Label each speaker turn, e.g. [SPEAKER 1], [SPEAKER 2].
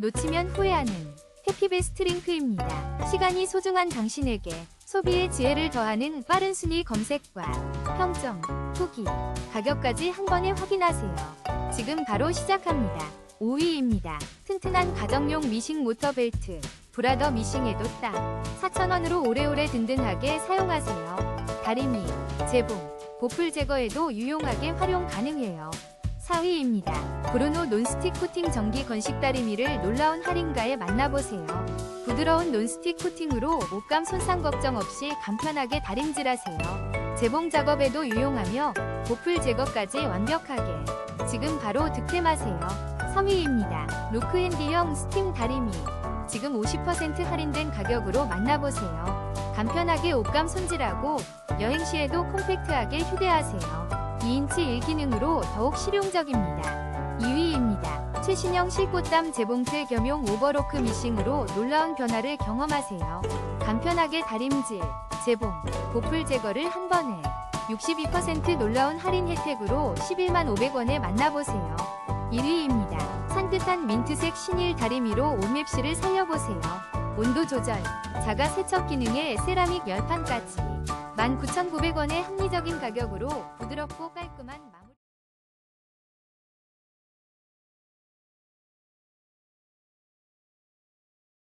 [SPEAKER 1] 놓치면 후회하는 해피베스트 링크입니다. 시간이 소중한 당신에게 소비의 지혜를 더하는 빠른 순위 검색과 평점, 후기, 가격까지 한 번에 확인하세요. 지금 바로 시작합니다. 5위입니다. 튼튼한 가정용 미싱 모터벨트 브라더 미싱에도 딱 4,000원으로 오래오래 든든하게 사용하세요. 다리미, 재봉, 보풀 제거에도 유용하게 활용 가능해요. 4위입니다. 브루노 논스틱 코팅 전기 건식 다리미를 놀라운 할인가에 만나보세요. 부드러운 논스틱 코팅으로 옷감 손상 걱정 없이 간편하게 다림질하세요. 재봉 작업에도 유용하며 보풀 제거까지 완벽하게. 지금 바로 득템하세요. 3위입니다. 로크앤디형 스팀 다리미. 지금 50% 할인된 가격으로 만나보세요. 간편하게 옷감 손질하고 여행 시에도 콤팩트하게 휴대하세요. 2인치 1기능으로 더욱 실용적입니다. 2위입니다. 최신형 실꽃담 재봉틀 겸용 오버로크 미싱으로 놀라운 변화를 경험하세요. 간편하게 다림질, 재봉, 보풀 제거를 한 번에 62% 놀라운 할인 혜택으로 11만 500원에 만나보세요. 1위입니다. 산뜻한 민트색 신일 다리미로 옷맵시를 살려보세요. 온도 조절, 자가 세척 기능에 세라믹 열판까지 19,900원의 합리적인 가격으로 부드럽고 깔끔한 맘